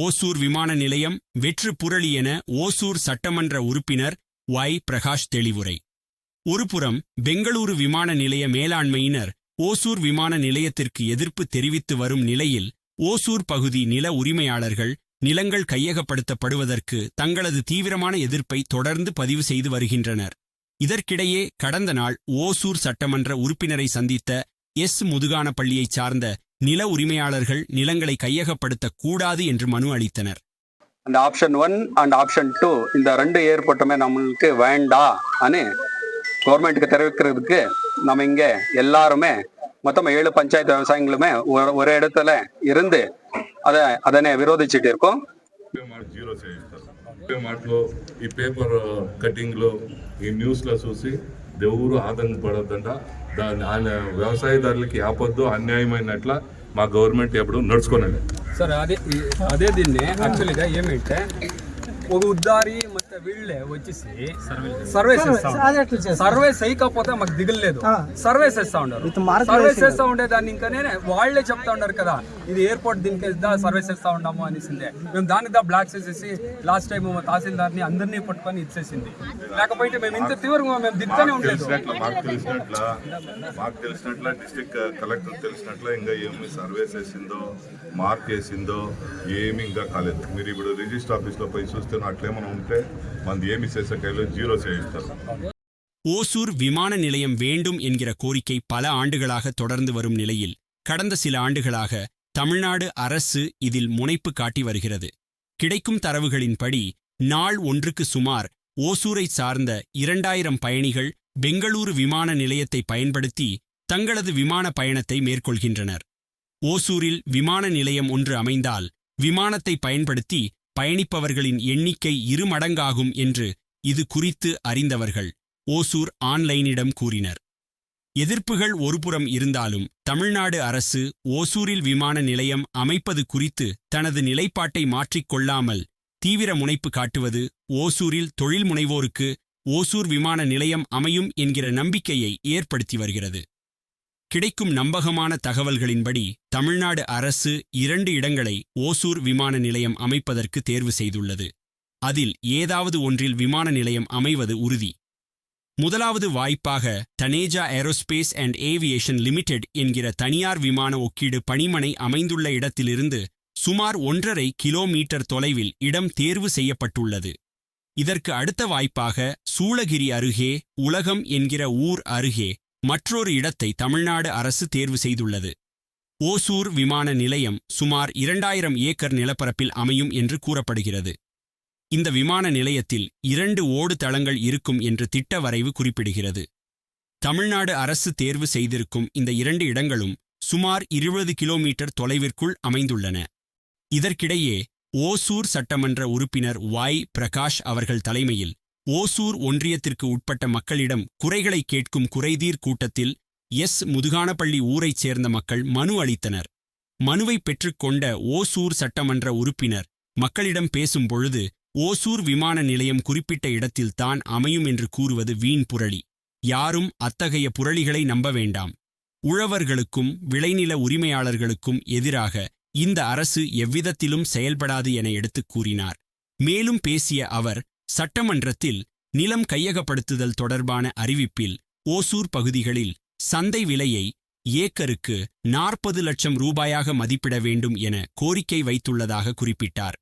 ஓசூர் விமான நிலையம் வெற்று புரளி என ஓசூர் சட்டமன்ற உறுப்பினர் ஒய். பிரகாஷ் தெளிவுரை. ஒருபுறம் பெங்களூரு விமான நிலைய மேலாண்மையினர் ஓசூர் விமான நிலையத்திற்கு எதிர்ப்பு தெரிவித்து வரும் நிலையில் ஓசூர் பகுதி நில உரிமையாளர்கள் நிலங்கள் கையகப்படுத்தப்படுவதற்கு தங்களது தீவிரமான எதிர்ப்பை தொடர்ந்து பதிவு செய்து வருகின்றனர். இதற்கிடையே கடந்த நாள் ஓசூர் சட்டமன்ற உறுப்பினரை சந்தித்த எஸ். முதுகானப்பள்ளியைச் சார்ந்த நில உரிமையாளர்கள் நிலங்களை கையகப்படுத்தக் கூடாது என்று மனு அளித்தனர் அந்த option one and option two இந்த ரெண்டு ஏர்போர்ட்டுமே நம்மளுக்கு வேண்டாம் అని கவர்மெண்ட்டுக்கு தெரிவிக்கிறதுக்கு நம்ம இங்க எல்லாருமே மொத்தம் ஏழு பஞ்சாயத்து விவசாயிகளுமே ஒரு- ஒரு இடத்துல இருந்து அதை அதனை விரோதிச்சுட்டு இருக்கோம் పే మాట జీరో చేయిస్తారు పే మాటలో ఈ పేపర్ కటింగ్లో ఈ న్యూస్లో చూసి ఎవరు ఆతంకపడద్దంట దాని వ్యవసాయదారులకి ఆపొద్దు అన్యాయమైనట్ల మా గవర్నమెంట్ ఎప్పుడు నడుచుకోనండి. సార్ అదే అదే దీన్ని యాక్చువల్గా ఏమంటే ఒక ఉద్దారి వీళ్ళే వచ్చేసి సర్వే చేస్తా ఉన్నారు. సర్వే చేయకపోతే మాకు దిగులేదు సర్వే చేస్తా ఉన్నారు సర్వే చేస్తా ఉండే దాన్ని ఇంకానే వాళ్ళే చెప్తా ఉన్నారు కదా. ఇది ఎయిర్పోర్ట్ దీనికి దా సర్వే చేస్తా ఉన్నాము అనేసిందే. మేము దానికి దా బ్లాక్ చేసేసి లాస్ట్ టైం తహసీల్దార్ని అందరినీ పట్టుకొని ఇచ్చేసింది. లేకపోతే మేము ఇంత తీవ్రంగా మేము దిగుతూనే ఉండలేదు. తెలిసినట్ల మాకు తెలిసినట్ల మాకు తెలిసినట్ల డిస్ట్రిక్ట్ కలెక్టర్ తెలిసినట్ల ఇంకా ఏమి సర్వే చేసిందో మార్క్ వేసిందో ఏమి ఇంకా కాలేదు. మీరు ఇప్పుడు రిజిస్టర్ ఆఫీస్లో పోయి చూస్తే అట్లేమైనా ఉంటే మనది ఏమి చేసే జీరో చేయిస్తారు ஓசூர் விமான நிலையம் வேண்டும் என்கிற கோரிக்கை பல ஆண்டுகளாக தொடர்ந்து வரும் நிலையில் கடந்த சில ஆண்டுகளாக தமிழ்நாடு அரசு இதில் முனைப்பு காட்டி வருகிறது கிடைக்கும் தரவுகளின்படி நாள் ஒன்றுக்கு சுமார் ஓசூரை சார்ந்த இரண்டாயிரம் பயணிகள் பெங்களூரு விமான நிலையத்தை பயன்படுத்தி தங்களது விமான பயணத்தை மேற்கொள்கின்றனர் ஓசூரில் விமான நிலையம் ஒன்று அமைந்தால் விமானத்தை பயன்படுத்தி பயணிப்பவர்களின் எண்ணிக்கை இருமடங்காகும் என்று இது குறித்து அறிந்தவர்கள் ஓசூர் ஆன்லைனிடம் கூறினர். எதிர்ப்புகள் ஒருபுறம் இருந்தாலும் தமிழ்நாடு அரசு ஓசூரில் விமான நிலையம் அமைப்பது குறித்து தனது நிலைப்பாட்டை மாற்றிக்கொள்ளாமல் தீவிர முனைப்பு காட்டுவது ஓசூரில் தொழில் முனைவோருக்கு ஓசூர் விமான நிலையம் அமையும் என்கிற நம்பிக்கையை ஏற்படுத்தி வருகிறது. கிடைக்கும் நம்பகமான தகவல்களின்படி தமிழ்நாடு அரசு இரண்டு இடங்களை ஓசூர் விமான நிலையம் அமைப்பதற்கு தேர்வு செய்துள்ளது. அதில் ஏதாவது ஒன்றில் விமான நிலையம் அமைவது உறுதி. முதலாவது வாய்ப்பாக Taneja aerospace and aviation limited என்கிற தனியார் விமான ஒக்கீடு பணிமனை அமைந்துள்ள இடத்திலிருந்து சுமார் ஒன்றரை கிலோமீட்டர் தொலைவில் இடம் தேர்வு செய்யப்பட்டுள்ளது. இதற்கு அடுத்த வாய்ப்பாக சூளகிரி அருகே உலகம் என்கிற ஊர் அருகே மற்றொரு இடத்தை தமிழ்நாடு அரசு தேர்வு செய்துள்ளது. ஓசூர் விமான நிலையம் சுமார் இரண்டாயிரம் ஏக்கர் நிலப்பரப்பில் அமையும் என்று கூறப்படுகிறது. இந்த விமான நிலையத்தில் இரண்டு ஓடு தளங்கள் இருக்கும் என்று திட்ட வரைவு குறிப்பிடுகிறது. தமிழ்நாடு அரசு தேர்வு செய்திருக்கும் இந்த இரண்டு இடங்களும் சுமார் இருபது கிலோமீட்டர் தொலைவிற்குள் அமைந்துள்ளன. இதற்கிடையே ஓசூர் சட்டமன்ற உறுப்பினர் வாய் பிரகாஷ் அவர்கள் தலைமையில் ஓசூர் ஒன்றியத்திற்கு உட்பட்ட மக்களிடம் குறைகளை கேட்கும் குறைதீர் கூட்டத்தில் எஸ். முதுகானப்பள்ளி ஊரைச் சேர்ந்த மக்கள் மனு அளித்தனர். மனுவை பெற்றுக்கொண்ட ஓசூர் சட்டமன்ற உறுப்பினர் மக்களிடம் பேசும் பொழுது ஓசூர் விமான நிலையம் குறிப்பிட்ட இடத்தில் தான் அமையும் என்று கூறுவது வீண் புரளி. யாரும் அத்தகைய புரளிகளை நம்ப வேண்டாம். உழவர்களுக்கும் விளைநில உரிமையாளர்களுக்கும் எதிராக இந்த அரசு எவ்விதத்திலும் செயல்படாது என எடுத்துக் கூறினார். மேலும் பேசிய அவர் சட்டமன்றத்தில் நிலம் கையகப்படுத்துதல் தொடர்பான அறிவிப்பில் ஓசூர் பகுதிகளில் சந்தை விலையை ஏக்கருக்கு நாற்பது லட்சம் ரூபாயாக மதிப்பிட வேண்டும் என கோரிக்கை வைத்துள்ளதாக குறிப்பிட்டார்.